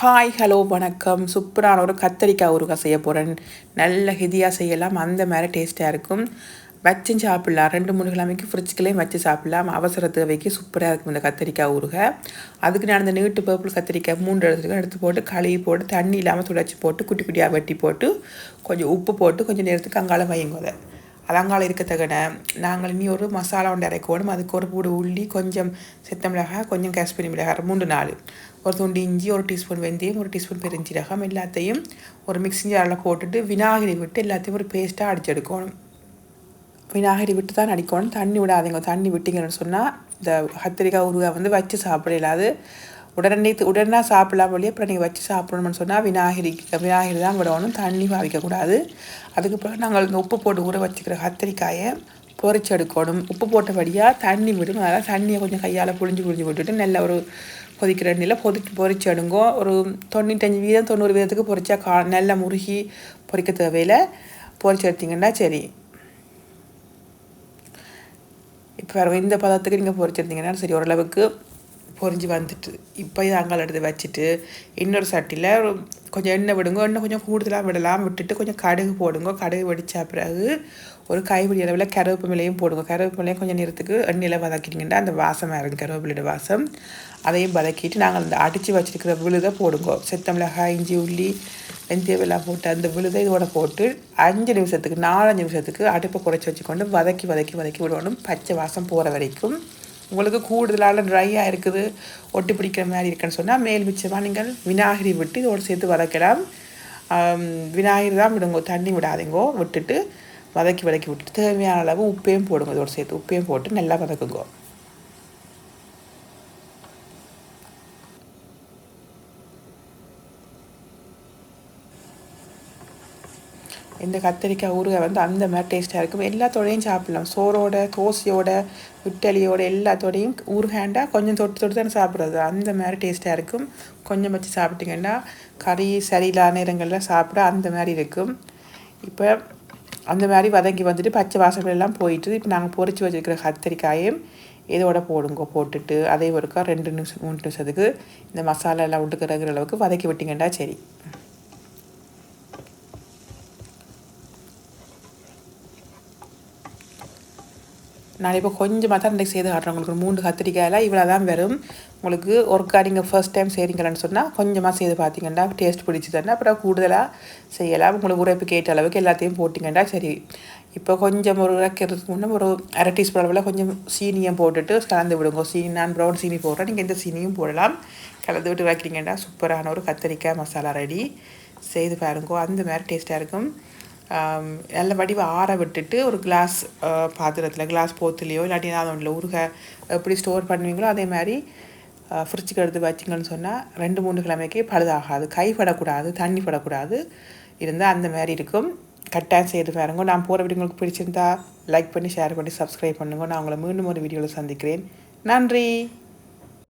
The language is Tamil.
ஹாய் ஹலோ வணக்கம். சூப்பரான ஒரு கத்தரிக்காய் ஊறுகாய் செய்ய போகிறேன் நல்ல ஹெதியாக செய்யலாம். அந்த மாதிரி டேஸ்ட்டாக இருக்கும். வச்சு சாப்பிட்லாம். ரெண்டு மூணு கிழமைக்கு ஃப்ரிட்ஜ்க்குலேயும் வச்சு சாப்பிட்லாம். அவசர தேவைக்கு சூப்பராக இருக்கும் இந்த கத்திரிக்காய் ஊறுகாய் அதுக்கு நான் அந்த நீட்டு பர்பிள் கத்திரிக்காய் மூன்று எடுத்துருக்கேன். எடுத்து போட்டு கழுவி போட்டு தண்ணி இல்லாமல் துடைச்சி போட்டு குட்டி குட்டியாக வெட்டி போட்டு கொஞ்சம் உப்பு போட்டு கொஞ்சம் நேரத்துக்கு அங்கால வையுங்க அதை. அலங்கால இருக்கத்தக்கன. நாங்கள் இனி ஒரு மசாலா ஒன்று அரைக்கணும். அதுக்கு ஒரு பூடு உள்ளி கொஞ்சம் செத்த மிளகாய் கொஞ்சம் காஷ்மீரி மிளகாய் மூன்று நாலு. ஒரு துண்டு இஞ்சி ஒரு டீஸ்பூன் வெந்தயம் ஒரு டீஸ்பூன் பெருஞ்சீரகம் எல்லாத்தையும் ஒரு மிக்ஸி ஜாரில் போட்டுட்டு விநாகிரி விட்டு எல்லாத்தையும் ஒரு பேஸ்ட்டாக அடிச்செடுக்கணும் விநாயகரி விட்டு தான் அடிக்கணும். தண்ணி விடாதீங்க. தண்ணி விட்டிங்கன்னு சொன்னால் இந்த கத்திரிக்காய் உருவாக வந்து வச்சு சாப்பிட இல்லாது உடனே உடனே சாப்பிடலாம் வழியே அப்புறம் நீங்கள் வச்சு சாப்பிடணும்னு சொன்னால் விநாயகரி விநாயகரி தான் விடணும் தண்ணி பாவிக்கக்கூடாது அதுக்கு பிறகு நாங்கள் இந்த உப்பு போட்டு ஊற வச்சுக்கிற கத்திரிக்காயை பொறிச்சு எடுக்கணும். உப்பு போட்டபடியாக தண்ணி விடும் அதனால் தண்ணியை கொஞ்சம் கையால் புழிஞ்சு புழிஞ்சு விட்டுட்டு நல்ல ஒரு கொதிக்கிற எண்ணெயில் பொதிச்சு பொறிச்சு எடுங்கோ. ஒரு தொண்ணூத்தஞ்சு வீதம் தொண்ணூறு வீதத்துக்கு பொறிச்சா கா நல்லா முருகி பொறிக்க தேவையில் பொறிச்சு எடுத்திங்கன்னா சரி. இப்போ இந்த பதத்துக்கு நீங்கள் பொறிச்சு எடுத்திங்கன்னா சரி ஓரளவுக்கு பொறிஞ்சு வந்துட்டு இப்போ இது எடுத்து வச்சுட்டு இன்னொரு சட்டியில் கொஞ்சம் எண்ணெய் விடுங்க எண்ணெய் கொஞ்சம் கூடுதலாக விடலாம். விட்டுட்டு கொஞ்சம் கடுகு போடுங்க. கடுகு வெடித்த பிறகு ஒரு கைப்பிடி அளவில் கருவேப்பிலையும் போடுங்க. கருவேப்பிலையும் கொஞ்சம் நேரத்துக்கு எண்ணெயில் வதக்கிட்டிங்கன்னா அந்த வாசமாக இருக்கும் கருவேப்பிலையோட வாசம் அதையும் வதக்கிட்டு நாங்கள் அந்த அடித்து வச்சுருக்கிற விழுதை போடுங்க. செத்த மிளகாய் இஞ்சி உள்ளி வெந்தயமெல்லாம் போட்டு அந்த விழுதை இதோட போட்டு அஞ்சு நிமிஷத்துக்கு நாலஞ்சு நிமிஷத்துக்கு அடுப்பை குறைச்சி வச்சுக்கொண்டு வதக்கி வதக்கி வதக்கி விடணும். பச்சை வாசம் போகிற வரைக்கும். உங்களுக்கு கூடுதலால் ட்ரையாக இருக்குது ஒட்டி பிடிக்கிற மாதிரி இருக்குன்னு சொன்னால் மேல் மிச்சமாக நீங்கள் விநாயகரி விட்டு இதோடு சேர்த்து வதக்கலாம். விநாயகரி தான் விடுங்க தண்ணி விடாதீங்கோ விட்டுட்டு வதக்கி வதக்கி விட்டுட்டு தேவையான அளவு உப்பையும் போடுங்க இதோடு சேர்த்து உப்பையும் போட்டு நல்லா வதக்குங்கோ. இந்த கத்திரிக்காய் ஊறுகாய் வந்து அந்த மாதிரி டேஸ்ட்டாக இருக்கும். எல்லாத்தோடையும் சாப்பிட்லாம். சோறோட தோசையோட இட்டலியோட எல்லாத்தோடையும் ஊறுகாண்டா கொஞ்சம் தொட்டு தொட்டு தானே சாப்பிட்றது. அந்த மாதிரி டேஸ்ட்டாக இருக்கும். கொஞ்சம் வச்சு சாப்பிட்டிங்கன்னா கறி சரியில்லாத நேரங்களில் சாப்பிட அந்த மாதிரி இருக்கும். இப்போ அந்த மாதிரி வதங்கி வந்துட்டு பச்சை வாசங்கள் எல்லாம் போயிட்டு இப்போ நாங்கள் பொறிச்சு வச்சுருக்கிற கத்திரிக்காயும் இதோட போடுங்க போட்டுட்டு அதே ஒருக்கா ரெண்டு நிமிஷம் மூணு நிமிஷத்துக்கு இந்த மசாலா எல்லாம் விட்டுக்கிறங்கிற அளவுக்கு வதக்கி விட்டிங்கன்னா சரி. நான் இப்போ கொஞ்சமாக தான் இன்றைக்கு செய்து காட்டுறேன். உங்களுக்கு மூன்று கத்திரிக்காயில் இவ்வளோ தான் வரும். உங்களுக்கு ஒருக்கா நீங்கள் ஃபர்ஸ்ட் டைம் செய்கிறீங்களான்னு சொன்னால் கொஞ்சமாக செய்து பார்த்தீங்கன்னா டேஸ்ட் பிடிச்சதுன்னா அப்புறம் கூடுதலாக செய்யலாம். உங்களுக்கு உரைப்பு கேட்ட அளவுக்கு எல்லாத்தையும் போட்டிங்கன்னா சரி. இப்போ கொஞ்சம் ஒரு வைக்கிறதுக்கு முன்னே ஒரு அரை டீஸ்பூன் அளவில் கொஞ்சம் சீனியும் போட்டுட்டு கலந்து விடுங்க. சீனி நான் ப்ரௌன் சீனி போடுறேன். நீங்கள் எந்த சீனியும் போடலாம். கலந்து விட்டு வைக்கிறீங்கன்னா சூப்பரான ஒரு கத்திரிக்காய் மசாலா ரெடி செய்து பாருங்கோ. அந்த மாதிரி டேஸ்ட்டாக இருக்கும். நல்ல வடிவை ஆற விட்டுட்டு ஒரு கிளாஸ் பாத்திரத்தில் கிளாஸ் போத்துலேயோ இல்லாட்டி ஏதாவது ஒன்றில் உருக எப்படி ஸ்டோர் பண்ணுவீங்களோ அதே மாதிரி ஃப்ரிட்ஜுக்கு எடுத்து வச்சிங்கன்னு சொன்னால் ரெண்டு மூணு கிழமைக்கே பழுதாகாது. கை படக்கூடாது தண்ணி படக்கூடாது. இருந்தால் அந்த மாதிரி இருக்கும். கட்டாயம் செய்து பாருங்க. நான் போகிற வீடியோ உங்களுக்கு பிடிச்சிருந்தா லைக் பண்ணி ஷேர் பண்ணி சப்ஸ்கிரைப் பண்ணுங்க. நான் உங்களை மீண்டும் ஒரு வீடியோவில் சந்திக்கிறேன். நன்றி!